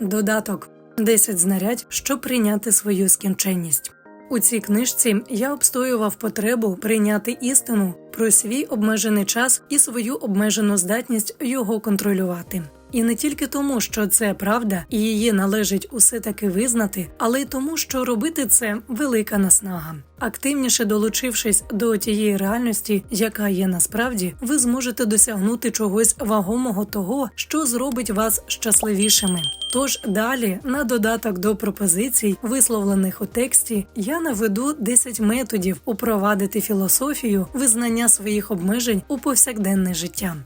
Додаток 10 знарядь, щоб прийняти свою скінченність. У цій книжці я обстоював потребу прийняти істину про свій обмежений час і свою обмежену здатність його контролювати. І не тільки тому, що це правда, і її належить усе таки визнати, але й тому, що робити це велика наснага. Активніше долучившись до тієї реальності, яка є насправді, ви зможете досягнути чогось вагомого того, що зробить вас щасливішими. Тож далі, на додаток до пропозицій, висловлених у тексті, я наведу 10 методів упровадити філософію визнання своїх обмежень у повсякденне життя.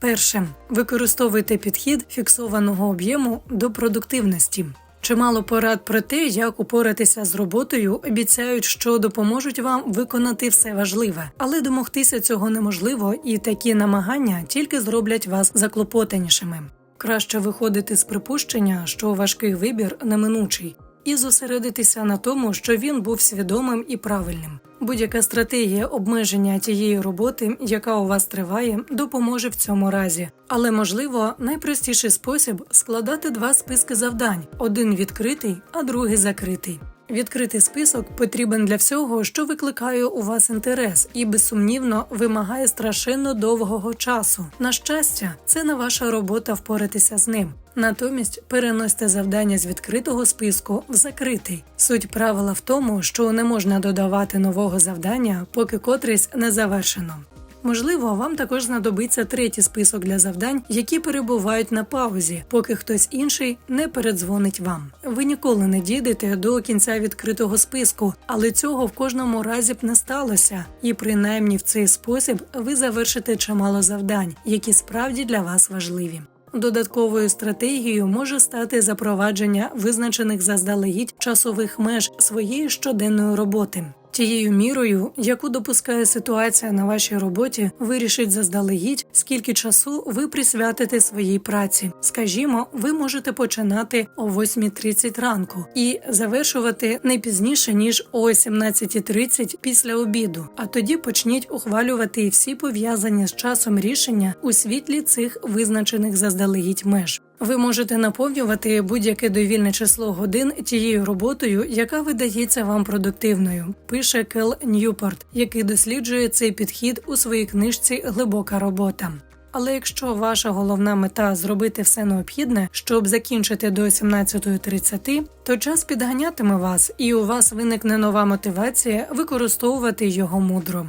Перше використовуйте підхід фіксованого об'єму до продуктивності. Чимало порад про те, як упоратися з роботою, обіцяють, що допоможуть вам виконати все важливе, але домогтися цього неможливо, і такі намагання тільки зроблять вас заклопотанішими. Краще виходити з припущення, що важкий вибір неминучий, і зосередитися на тому, що він був свідомим і правильним. Будь-яка стратегія обмеження тієї роботи, яка у вас триває, допоможе в цьому разі. Але можливо, найпростіший спосіб складати два списки завдань: один відкритий, а другий закритий. Відкритий список потрібен для всього, що викликає у вас інтерес, і безсумнівно вимагає страшенно довгого часу. На щастя, це не ваша робота впоратися з ним. Натомість переносьте завдання з відкритого списку в закритий. Суть правила в тому, що не можна додавати нового завдання, поки котрись не завершено. Можливо, вам також знадобиться третій список для завдань, які перебувають на паузі, поки хтось інший не передзвонить вам. Ви ніколи не дійдете до кінця відкритого списку, але цього в кожному разі б не сталося, і принаймні в цей спосіб ви завершите чимало завдань, які справді для вас важливі. Додатковою стратегією може стати запровадження визначених заздалегідь часових меж своєї щоденної роботи. Тією мірою, яку допускає ситуація на вашій роботі, вирішить заздалегідь, скільки часу ви присвятите своїй праці. Скажімо, ви можете починати о 8.30 ранку і завершувати не пізніше ніж о 17.30 після обіду. А тоді почніть ухвалювати всі пов'язані з часом рішення у світлі цих визначених заздалегідь меж. Ви можете наповнювати будь-яке довільне число годин тією роботою, яка видається вам продуктивною. Пише Кел Ньюпорт, який досліджує цей підхід у своїй книжці Глибока робота. Але якщо ваша головна мета зробити все необхідне, щоб закінчити до 17.30, то час підганятиме вас, і у вас виникне нова мотивація використовувати його мудро.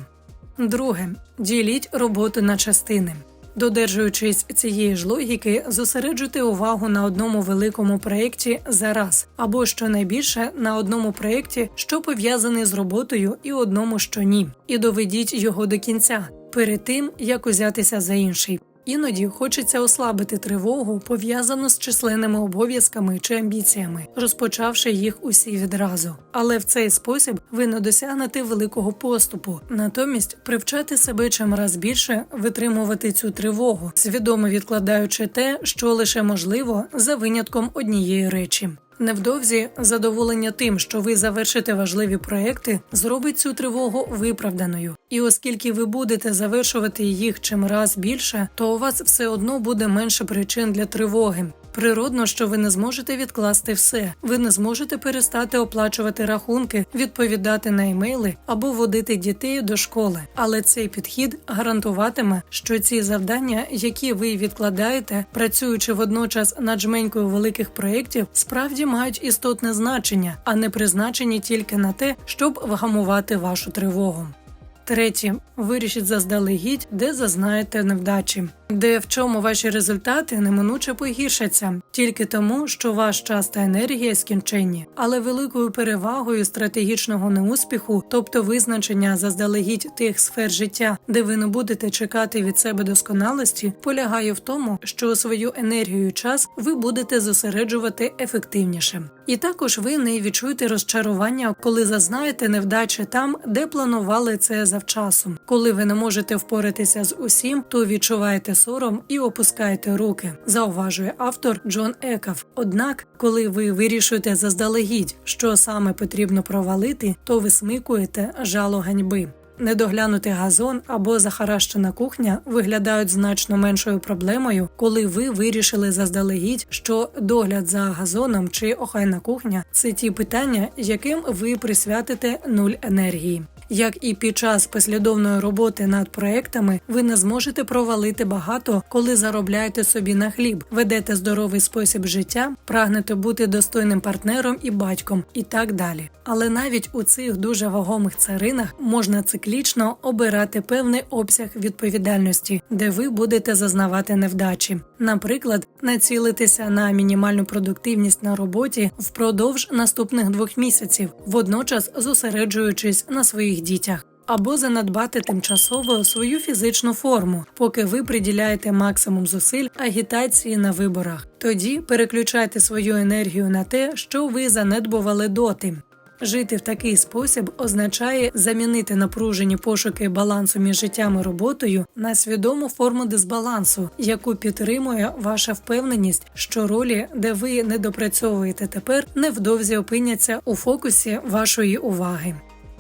Друге, діліть роботу на частини. Додержуючись цієї ж логіки, зосереджуйте увагу на одному великому проєкті за раз, або щонайбільше на одному проєкті, що пов'язаний з роботою, і одному, що ні, і доведіть його до кінця перед тим як узятися за інший. Іноді хочеться ослабити тривогу, пов'язану з численними обов'язками чи амбіціями, розпочавши їх усі відразу. Але в цей спосіб ви не досягнете великого поступу. Натомість привчати себе чимраз більше витримувати цю тривогу, свідомо відкладаючи те, що лише можливо за винятком однієї речі. Невдовзі задоволення тим, що ви завершите важливі проекти, зробить цю тривогу виправданою. І оскільки ви будете завершувати їх чимраз більше, то у вас все одно буде менше причин для тривоги. Природно, що ви не зможете відкласти все. Ви не зможете перестати оплачувати рахунки, відповідати на емейли або водити дітей до школи. Але цей підхід гарантуватиме, що ці завдання, які ви відкладаєте, працюючи водночас над жменькою великих проєктів, справді мають істотне значення, а не призначені тільки на те, щоб вгамувати вашу тривогу. Третє, вирішіть заздалегідь, де зазнаєте невдачі, де в чому ваші результати неминуче погіршаться, тільки тому, що ваш час та енергія скінченні, але великою перевагою стратегічного неуспіху, тобто визначення заздалегідь тих сфер життя, де ви не будете чекати від себе досконалості, полягає в тому, що свою енергію і час ви будете зосереджувати ефективніше. І також ви не відчуєте розчарування, коли зазнаєте невдачі там, де планували це завчасом. Коли ви не можете впоратися з усім, то відчуваєте сором і опускаєте руки, зауважує автор Джон Екав. Однак, коли ви вирішуєте заздалегідь, що саме потрібно провалити, то ви смикуєте жало ганьби. Недоглянутий газон або захаращена кухня виглядають значно меншою проблемою, коли ви вирішили заздалегідь, що догляд за газоном чи охайна кухня це ті питання, яким ви присвятите нуль енергії. Як і під час послідовної роботи над проектами, ви не зможете провалити багато, коли заробляєте собі на хліб, ведете здоровий спосіб життя, прагнете бути достойним партнером і батьком, і так далі. Але навіть у цих дуже вагомих царинах можна циклічно обирати певний обсяг відповідальності, де ви будете зазнавати невдачі. Наприклад, націлитися на мінімальну продуктивність на роботі впродовж наступних двох місяців, водночас зосереджуючись на своїх дітях. Або занедбати тимчасово свою фізичну форму, поки ви приділяєте максимум зусиль агітації на виборах. Тоді переключайте свою енергію на те, що ви занедбували доти. Жити в такий спосіб означає замінити напружені пошуки балансу між життям і роботою на свідому форму дисбалансу, яку підтримує ваша впевненість, що ролі, де ви не допрацьовуєте тепер, невдовзі опиняться у фокусі вашої уваги.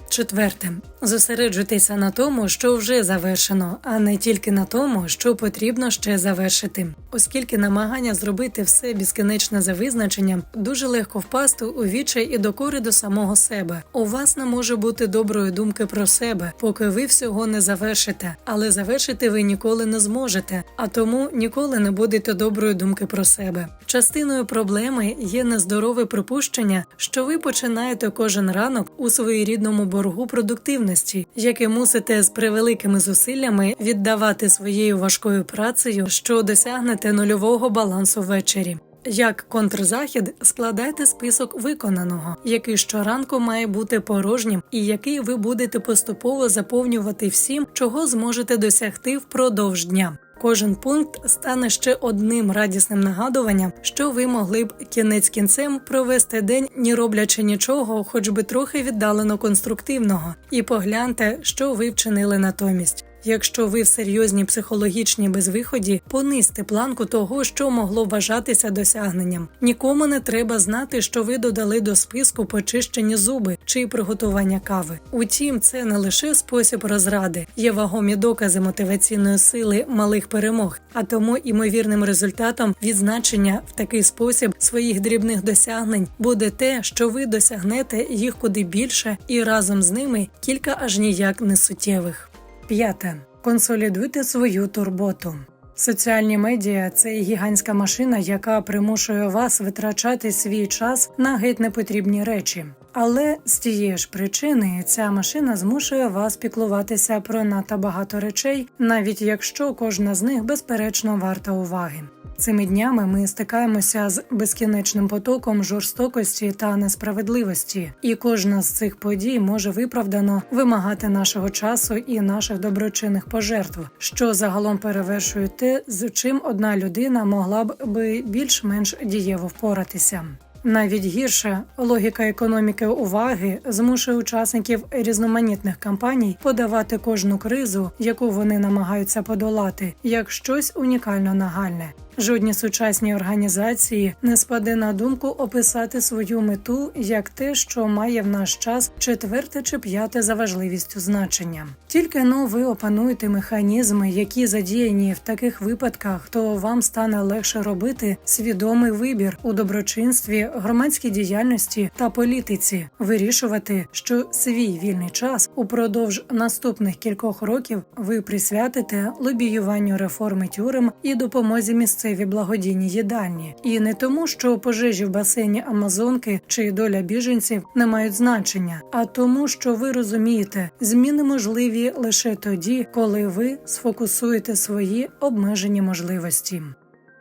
Четверте, зосереджуйтеся на тому, що вже завершено, а не тільки на тому, що потрібно ще завершити, оскільки намагання зробити все безкінечне за визначенням дуже легко впасти у відчай і докори до самого себе. У вас не може бути доброї думки про себе, поки ви всього не завершите, але завершити ви ніколи не зможете, а тому ніколи не будете доброї думки про себе. Частиною проблеми є нездорове припущення, що ви починаєте кожен ранок у своєрідному боргу продуктивності, яке мусите з превеликими зусиллями віддавати своєю важкою працею, що досягнете нульового балансу ввечері. Як контрзахід складайте список виконаного, який щоранку має бути порожнім, і який ви будете поступово заповнювати всім, чого зможете досягти впродовж дня. Кожен пункт стане ще одним радісним нагадуванням, що ви могли б кінець кінцем провести день, не роблячи нічого, хоч би трохи віддалено конструктивного, і погляньте, що ви вчинили натомість. Якщо ви в серйозній психологічній безвиході, понизьте планку того, що могло вважатися досягненням. Нікому не треба знати, що ви додали до списку почищені зуби чи приготування кави. Утім, це не лише спосіб розради, є вагомі докази мотиваційної сили малих перемог, а тому імовірним результатом відзначення в такий спосіб своїх дрібних досягнень буде те, що ви досягнете їх куди більше, і разом з ними кілька аж ніяк не суттєвих. П'яте. Консолідуйте свою турботу. Соціальні медіа це гігантська машина, яка примушує вас витрачати свій час на геть непотрібні речі. Але з тієї ж причини ця машина змушує вас піклуватися про надто багато речей, навіть якщо кожна з них безперечно варта уваги. Цими днями ми стикаємося з безкінечним потоком жорстокості та несправедливості, і кожна з цих подій може виправдано вимагати нашого часу і наших доброчинних пожертв, що загалом перевершує те, з чим одна людина могла б би більш-менш дієво впоратися. Навіть гірше логіка економіки уваги змушує учасників різноманітних кампаній подавати кожну кризу, яку вони намагаються подолати, як щось унікально нагальне. Жодні сучасні організації не спаде на думку описати свою мету як те, що має в наш час четверте чи п'яте за важливістю значення. Тільки но ви опануєте механізми, які задіяні в таких випадках, то вам стане легше робити свідомий вибір у доброчинстві, громадській діяльності та політиці, вирішувати, що свій вільний час упродовж наступних кількох років ви присвятите лобіюванню реформи тюрем і допомозі місцевій благодійні їдальні, і не тому, що пожежі в басейні Амазонки чи доля біженців не мають значення, а тому, що ви розумієте, зміни можливі лише тоді, коли ви сфокусуєте свої обмежені можливості.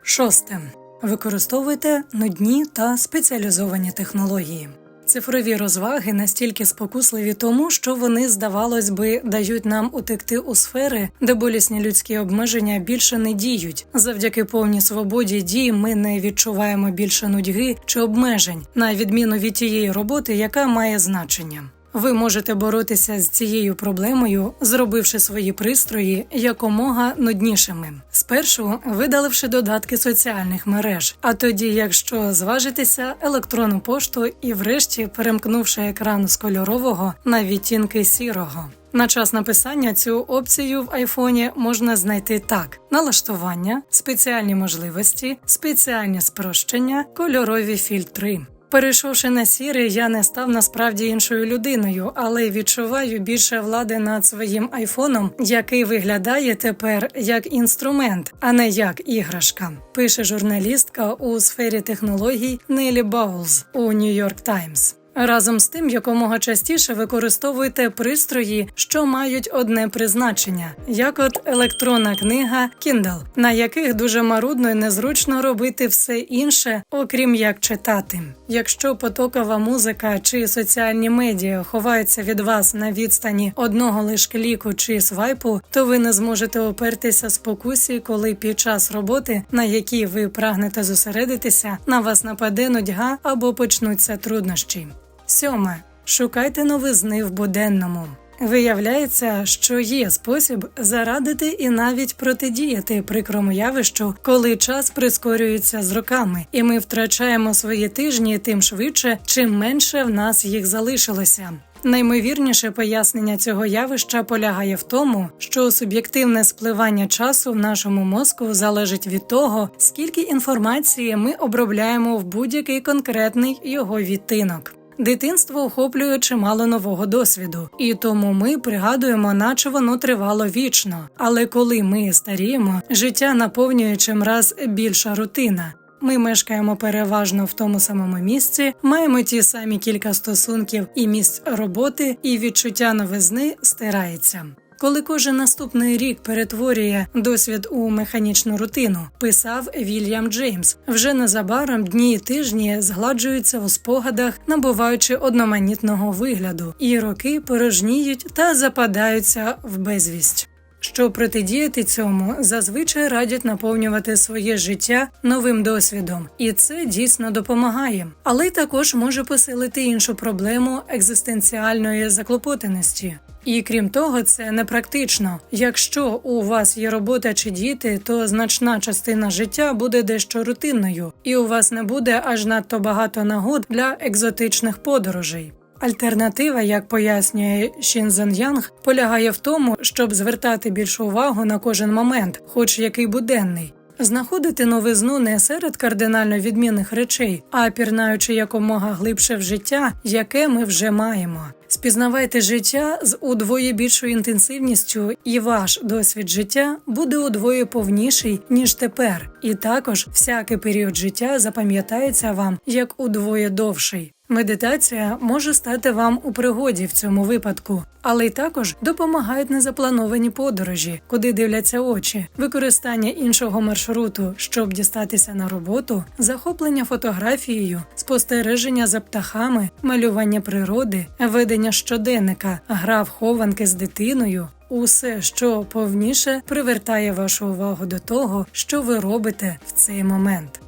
Шосте. Використовуйте нудні та спеціалізовані технології. Цифрові розваги настільки спокусливі тому, що вони, здавалось би, дають нам утекти у сфери, де болісні людські обмеження більше не діють. Завдяки повній свободі дій ми не відчуваємо більше нудьги чи обмежень, на відміну від тієї роботи, яка має значення. Ви можете боротися з цією проблемою, зробивши свої пристрої якомога нуднішими. Спершу видаливши додатки соціальних мереж, а тоді, якщо зважитися, електронну пошту і, врешті, перемкнувши екран з кольорового на відтінки сірого. На час написання цю опцію в айфоні можна знайти так: налаштування, спеціальні можливості, спеціальні спрощення, кольорові фільтри. Перейшовши на сірий, я не став насправді іншою людиною, але відчуваю більше влади над своїм айфоном, який виглядає тепер як інструмент, а не як іграшка. Пише журналістка у сфері технологій Нелі Баулз у New York Times. Разом з тим, якомога частіше використовуйте пристрої, що мають одне призначення, як от електронна книга Kindle, на яких дуже марудно і незручно робити все інше, окрім як читати. Якщо потокова музика чи соціальні медіа ховаються від вас на відстані одного лиш кліку чи свайпу, то ви не зможете опертися спокусі, коли під час роботи, на якій ви прагнете зосередитися, на вас нападе нудьга або почнуться труднощі. Сьоме. Шукайте новизни в буденному. Виявляється, що є спосіб зарадити і навіть протидіяти прикрому явищу, коли час прискорюється з роками, і ми втрачаємо свої тижні тим швидше, чим менше в нас їх залишилося. Наймовірніше пояснення цього явища полягає в тому, що суб'єктивне спливання часу в нашому мозку залежить від того, скільки інформації ми обробляємо в будь-який конкретний його відтинок. Дитинство охоплює чимало нового досвіду, і тому ми пригадуємо, наче воно тривало вічно. Але коли ми старіємо, життя наповнює чимраз більша рутина. Ми мешкаємо переважно в тому самому місці, маємо ті самі кілька стосунків і місць роботи, і відчуття новизни стирається. Коли кожен наступний рік перетворює досвід у механічну рутину, писав Вільям Джеймс. Вже незабаром дні і тижні згладжуються у спогадах, набуваючи одноманітного вигляду, і роки порожніють та западаються в безвість. Щоб протидіяти цьому, зазвичай радять наповнювати своє життя новим досвідом, і це дійсно допомагає, але також може посилити іншу проблему екзистенціальної заклопотаності. І крім того, це непрактично. Якщо у вас є робота чи діти, то значна частина життя буде дещо рутинною, і у вас не буде аж надто багато нагод для екзотичних подорожей. Альтернатива, як пояснює Шінзен Янг, полягає в тому, щоб звертати більшу увагу на кожен момент, хоч який буденний. Знаходити новизну не серед кардинально відмінних речей, а пірнаючи якомога глибше в життя, яке ми вже маємо. Спізнавайте життя з удвоє більшою інтенсивністю, і ваш досвід життя буде удвоє повніший ніж тепер. І також всякий період життя запам'ятається вам як удвоє довший. Медитація може стати вам у пригоді в цьому випадку, але й також допомагають незаплановані подорожі, куди дивляться очі, використання іншого маршруту, щоб дістатися на роботу, захоплення фотографією, спостереження за птахами, малювання природи, ведення щоденника, гра в хованки з дитиною. Усе, що повніше привертає вашу увагу до того, що ви робите в цей момент.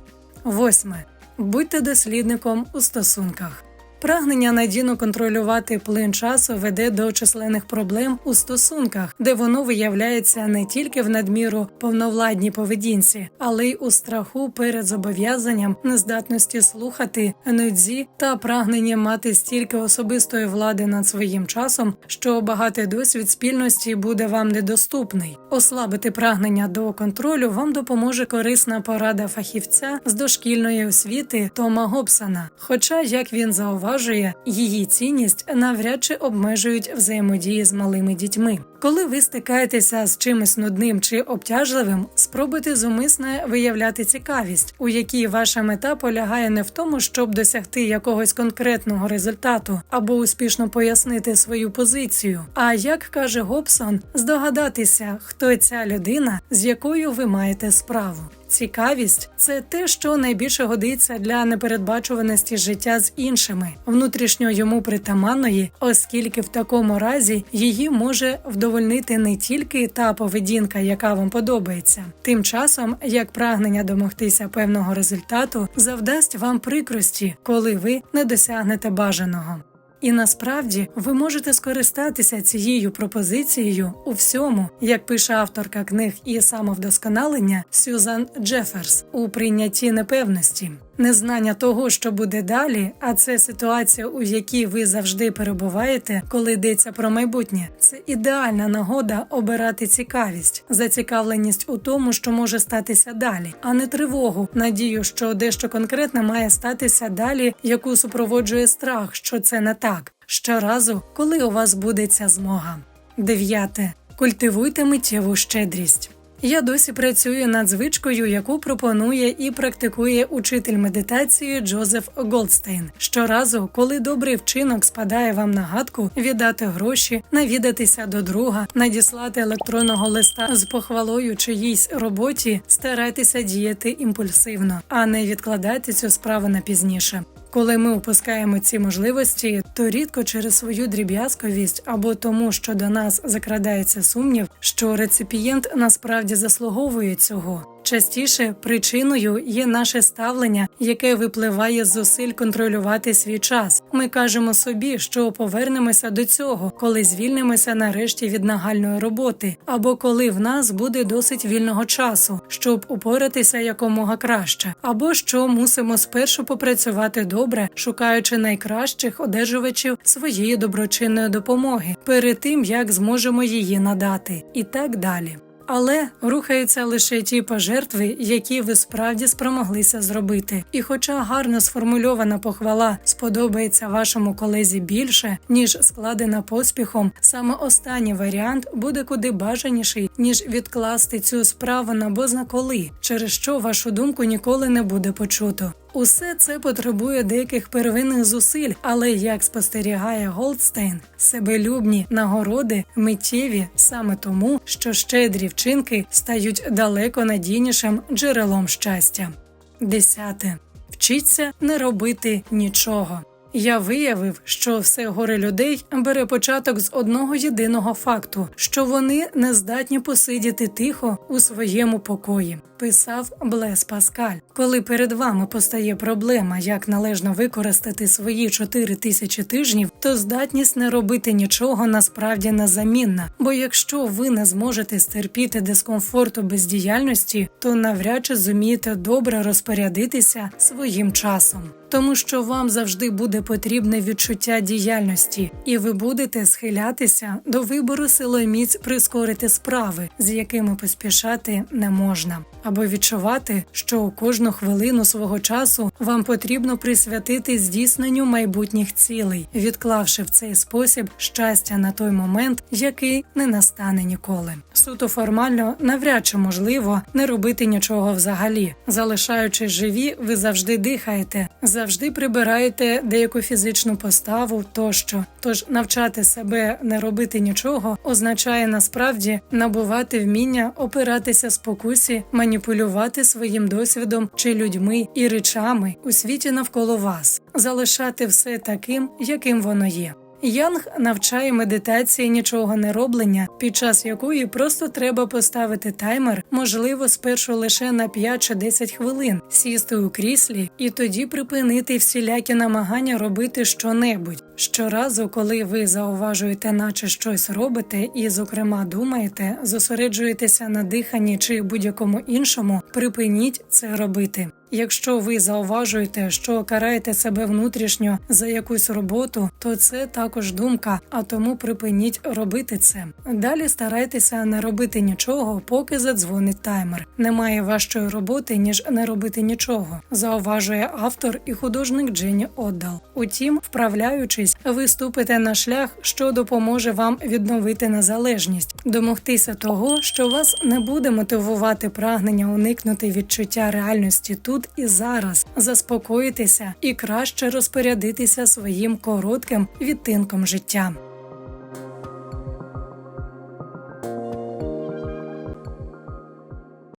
Восьме. Будьте дослідником у стосунках. Прагнення надійно контролювати плин часу веде до численних проблем у стосунках, де воно виявляється не тільки в надміру повновладній поведінці, але й у страху перед зобов'язанням, нездатності слухати, нудзі та прагнення мати стільки особистої влади над своїм часом, що багатий досвід спільності буде вам недоступний. Ослабити прагнення до контролю вам допоможе корисна порада фахівця з дошкільної освіти Тома Гобсона. Хоча, як він зауважив, зауважує, її цінність навряд чи обмежують взаємодії з малими дітьми. Коли ви стикаєтеся з чимось нудним чи обтяжливим, спробуйте зумисне виявляти цікавість, у якій ваша мета полягає не в тому, щоб досягти якогось конкретного результату або успішно пояснити свою позицію. А як каже Гобсон, здогадатися, хто ця людина, з якою ви маєте справу. Цікавість це те, що найбільше годиться для непередбачуваності життя з іншими, внутрішньо йому притаманної, оскільки в такому разі її може вдовольнити не тільки та поведінка, яка вам подобається, тим часом як прагнення домогтися певного результату завдасть вам прикрості, коли ви не досягнете бажаного. І насправді ви можете скористатися цією пропозицією у всьому, як пише авторка книг і самовдосконалення Сюзан Джеферс у прийнятті непевності. Незнання того, що буде далі, а це ситуація, у якій ви завжди перебуваєте, коли йдеться про майбутнє. Це ідеальна нагода обирати цікавість, зацікавленість у тому, що може статися далі, а не тривогу, надію, що дещо конкретне має статися далі, яку супроводжує страх, що це не так. Щоразу, коли у вас буде ця змога. Дев'яте. Культивуйте миттєву щедрість. Я досі працюю над звичкою, яку пропонує і практикує учитель медитації Джозеф Голдстейн. Щоразу, коли добрий вчинок спадає вам на гадку, віддати гроші, навідатися до друга, надіслати електронного листа з похвалою чиїсь роботі, старайтеся діяти імпульсивно, а не відкладати цю справу на пізніше. Коли ми упускаємо ці можливості, то рідко через свою дріб'язковість або тому, що до нас закрадається сумнів, що реципієнт насправді заслуговує цього. Частіше причиною є наше ставлення, яке випливає з зусиль контролювати свій час. Ми кажемо собі, що повернемося до цього, коли звільнимося нарешті від нагальної роботи, або коли в нас буде досить вільного часу, щоб упоратися якомога краще, або що мусимо спершу попрацювати добре, шукаючи найкращих одержувачів своєї доброчинної допомоги перед тим як зможемо її надати, і так далі. Але рухаються лише ті пожертви, які ви справді спромоглися зробити. І, хоча гарно сформульована похвала сподобається вашому колезі більше, ніж складена поспіхом, саме останній варіант буде куди бажаніший, ніж відкласти цю справу на бозна коли, через що вашу думку ніколи не буде почуто. Усе це потребує деяких первинних зусиль, але як спостерігає Голдстейн, себелюбні нагороди миттєві саме тому, що щедрі вчинки стають далеко надійнішим джерелом щастя. Десяте вчиться не робити нічого. Я виявив, що все горе людей бере початок з одного єдиного факту, що вони не здатні посидіти тихо у своєму покої. Писав Блес Паскаль. Коли перед вами постає проблема, як належно використати свої 4 тисячі тижнів, то здатність не робити нічого насправді незамінна. Бо якщо ви не зможете стерпіти дискомфорту бездіяльності, то навряд чи зумієте добре розпорядитися своїм часом. Тому що вам завжди буде потрібне відчуття діяльності, і ви будете схилятися до вибору силоміць прискорити справи, з якими поспішати не можна, або відчувати, що у кожну хвилину свого часу вам потрібно присвятити здійсненню майбутніх цілей, відклавши в цей спосіб щастя на той момент, який не настане ніколи. Суто формально навряд чи можливо не робити нічого взагалі. Залишаючись живі, ви завжди дихаєте, завжди прибираєте деяку фізичну поставу тощо. Тож навчати себе не робити нічого означає насправді набувати вміння опиратися спокусі, маніпулювати своїм досвідом чи людьми і речами у світі навколо вас, залишати все таким, яким воно є. Янг навчає медитації нічого не роблення, під час якої просто треба поставити таймер, можливо, спершу лише на 5 чи 10 хвилин, сісти у кріслі і тоді припинити всілякі намагання робити щонебудь. Щоразу, коли ви зауважуєте, наче щось робите, і, зокрема, думаєте, зосереджуєтеся на диханні чи будь-якому іншому, припиніть це робити. Якщо ви зауважуєте, що караєте себе внутрішньо за якусь роботу, то це також думка, а тому припиніть робити це. Далі старайтеся не робити нічого, поки задзвонить таймер. Немає важчої роботи ніж не робити нічого, зауважує автор і художник Дженні Оддал. Утім, вправляючись, ви ступите на шлях, що допоможе вам відновити незалежність, домогтися того, що вас не буде мотивувати прагнення уникнути відчуття реальності тут і зараз, заспокоїтися і краще розпорядитися своїм коротким відтинком життя.